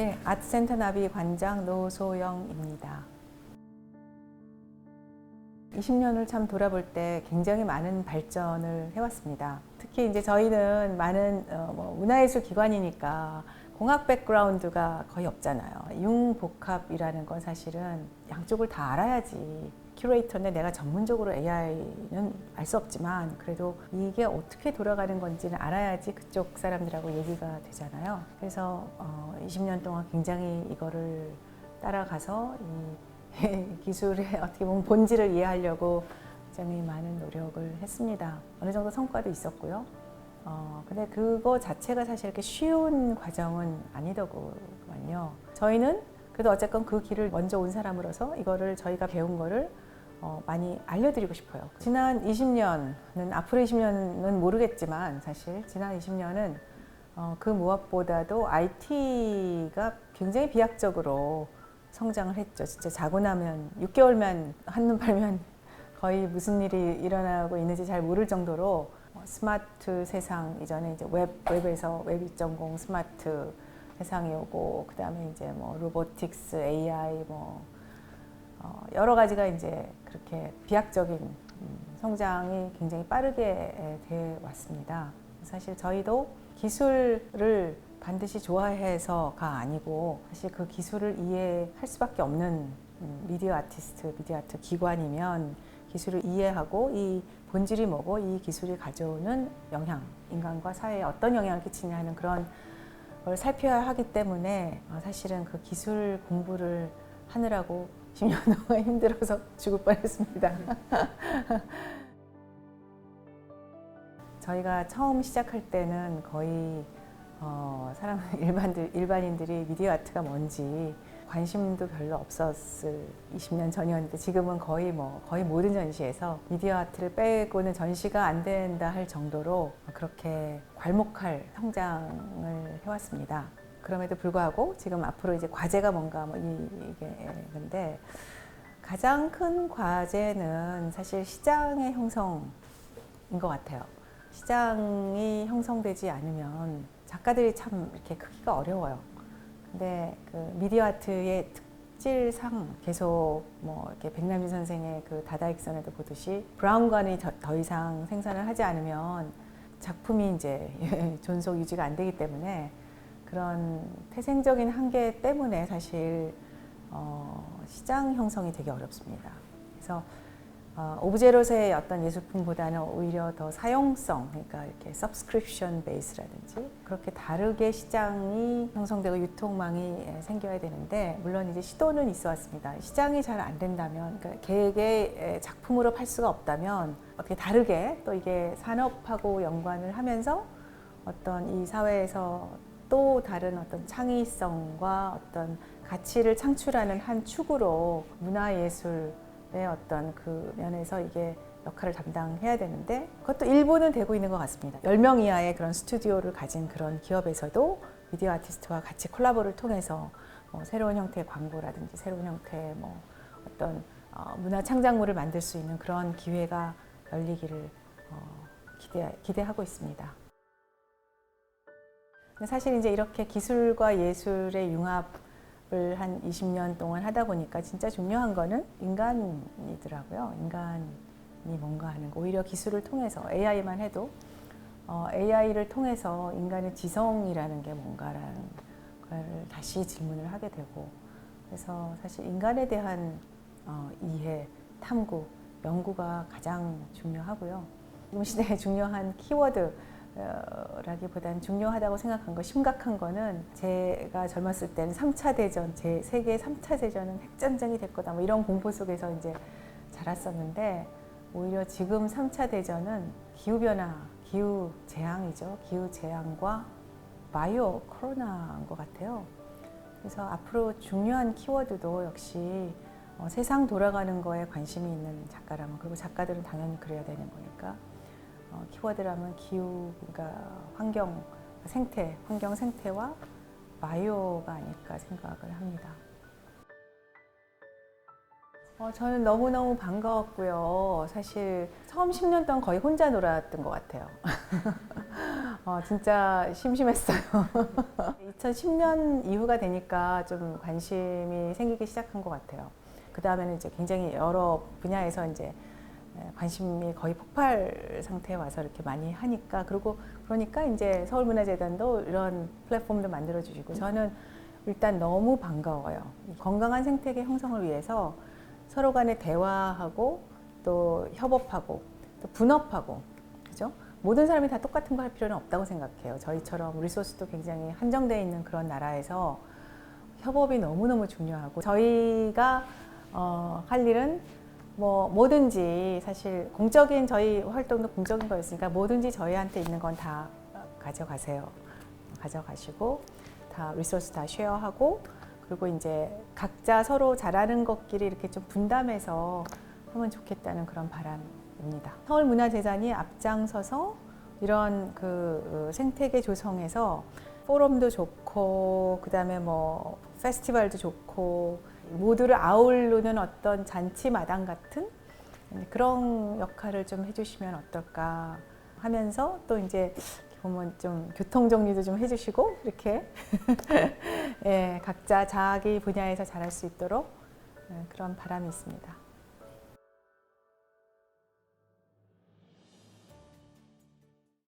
예, 아트센터 나비 관장 노소영입니다. 20년을 참 돌아볼 때 굉장히 많은 발전을 해왔습니다. 특히 이제 저희는 많은 어, 뭐 문화예술 기관이니까 공학 백그라운드가 거의 없잖아요. 융복합이라는 건 사실은 양쪽을 다 알아야지. 큐레이터인데 내가 전문적으로 AI는 알 수 없지만 그래도 이게 어떻게 돌아가는 건지는 알아야지 그쪽 사람들하고 얘기가 되잖아요. 그래서 어, 20년 동안 굉장히 이거를 따라가서 이 기술의 어떻게 보면 본질을 이해하려고 굉장히 많은 노력을 했습니다. 어느 정도 성과도 있었고요. 어, 근데 그거 자체가 사실 이렇게 쉬운 과정은 아니더군요. 저희는 그래도 어쨌건 그 길을 먼저 온 사람으로서 이거를 저희가 배운 거를 어, 많이 알려드리고 싶어요. 지난 20년은 앞으로 20년은 모르겠지만 사실 지난 20년은 어, 그 무엇보다도 IT가 굉장히 비약적으로 성장을 했죠. 진짜 자고 나면 6개월만 한눈 팔면 거의 무슨 일이 일어나고 있는지 잘 모를 정도로 어, 스마트 세상 이전에 이제 웹 웹에서 웹 2.0 스마트 세상이 오고 그다음에 이제 뭐 로보틱스, AI 뭐 어, 여러 가지가 이제 그렇게 비약적인 음, 성장이 굉장히 빠르게 돼 왔습니다. 사실 저희도 기술을 반드시 좋아해서가 아니고 사실 그 기술을 이해할 수밖에 없는 음, 미디어 아티스트, 미디어 아트 기관이면 기술을 이해하고 이 본질이 뭐고 이 기술이 가져오는 영향, 인간과 사회에 어떤 영향을 끼치냐 하는 그런 걸 살펴야 하기 때문에 어, 사실은 그 기술 공부를 하느라고 10년 동안 힘들어서 죽을 뻔했습니다. 저희가 처음 시작할 때는 거의 어, 사람 일반들 일반인들이 미디어 아트가 뭔지 관심도 별로 없었을 20년 전이었는데 지금은 거의 뭐 거의 모든 전시에서 미디어 아트를 빼고는 전시가 안 된다 할 정도로 그렇게 괄목할 성장을 해왔습니다. 그럼에도 불구하고 지금 앞으로 이제 과제가 뭔가 뭐 이- 이게 근데 가장 큰 과제는 사실 시장의 형성인 것 같아요. 시장이 형성되지 않으면 작가들이 참 이렇게 크기가 어려워요. 근데 그 미디어 아트의 특질상 계속 뭐 이렇게 백남준 선생의 그 다다익선에도 보듯이 브라운관이 더, 더 이상 생산을 하지 않으면 작품이 이제 존속 유지가 안 되기 때문에 그런 태생적인 한계 때문에 사실 어, 시장 형성이 되게 어렵습니다. 그래서 어, 오브제로스의 어떤 예술품보다는 오히려 더 사용성, 그러니까 이렇게 subscription base라든지 그렇게 다르게 시장이 형성되고 유통망이 예, 생겨야 되는데 물론 이제 시도는 있어 왔습니다. 시장이 잘 안 된다면, 그러니까 개개의 예, 작품으로 팔 수가 없다면 어떻게 다르게 또 이게 산업하고 연관을 하면서 어떤 이 사회에서 또 다른 어떤 창의성과 어떤 가치를 창출하는 한 축으로 문화예술의 어떤 그 면에서 이게 역할을 담당해야 되는데 그것도 일부는 되고 있는 것 같습니다. 10명 이하의 그런 스튜디오를 가진 그런 기업에서도 미디어 아티스트와 같이 콜라보를 통해서 뭐 새로운 형태의 광고라든지 새로운 형태의 뭐 어떤 어, 문화 창작물을 만들 수 있는 그런 기회가 열리기를 어, 기대, 기대하고 있습니다. 사실 이제 이렇게 기술과 예술의 융합을 한 20년 동안 하다 보니까 진짜 중요한 거는 인간이더라고요. 인간이 뭔가 하는 거. 오히려 기술을 통해서 AI만 해도 어, AI를 통해서 인간의 지성이라는 게 뭔가라는 걸 다시 질문을 하게 되고 그래서 사실 인간에 대한 어, 이해, 탐구, 연구가 가장 중요하고요. 지금 시대에 중요한 키워드 라기보다는 중요하다고 생각한 거 심각한 거는 제가 젊었을 때는 3차 대전, 제 세계 3차 대전은 핵전쟁이 될 거다 뭐 이런 공포 속에서 이제 자랐었는데 오히려 지금 3차 대전은 기후 변화, 기후 재앙이죠. 기후 재앙과 바이오 코로나인 것 같아요. 그래서 앞으로 중요한 키워드도 역시 어, 세상 돌아가는 거에 관심이 있는 작가라면 그리고 작가들은 당연히 그래야 되는 거니까 어, 키워드라면 기후, 그러니까 환경, 생태, 환경 생태와 바이오가 아닐까 생각을 합니다. 어, 저는 너무너무 반가웠고요. 사실 처음 10년 동안 거의 혼자 놀았던 것 같아요. 어, 진짜 심심했어요. 2010년 이후가 되니까 좀 관심이 생기기 시작한 것 같아요. 그 다음에는 이제 굉장히 여러 분야에서 이제 관심이 거의 폭발 상태에 와서 이렇게 많이 하니까 그리고 그러니까 이제 서울문화재단도 이런 플랫폼도 만들어 주시고 저는 일단 너무 반가워요. 이 건강한 생태계 형성을 위해서 서로 간에 대화하고 또 협업하고 또 분업하고 그죠? 모든 사람이 다 똑같은 거 할 필요는 없다고 생각해요. 저희처럼 리소스도 굉장히 한정되어 있는 그런 나라에서 협업이 너무너무 중요하고 저희가 어, 할 일은 뭐 뭐든지 사실 공적인 저희 활동도 공적인 거였으니까 뭐든지 저희한테 있는 건 다 가져가세요. 가져가시고 다 리소스 다 쉐어하고 그리고 이제 각자 서로 잘하는 것끼리 이렇게 좀 분담해서 하면 좋겠다는 그런 바람입니다. 서울문화재단이 앞장서서 이런 그 생태계 조성에서 포럼도 좋고 그다음에 뭐 페스티벌도 좋고 모두를 아우르는 어떤 잔치 마당 같은 그런 역할을 좀 해주시면 어떨까 하면서 또 이제 보면 좀 교통 정리도 좀 해주시고 이렇게 예, 각자 자기 분야에서 잘할 수 있도록 예, 그런 바람이 있습니다.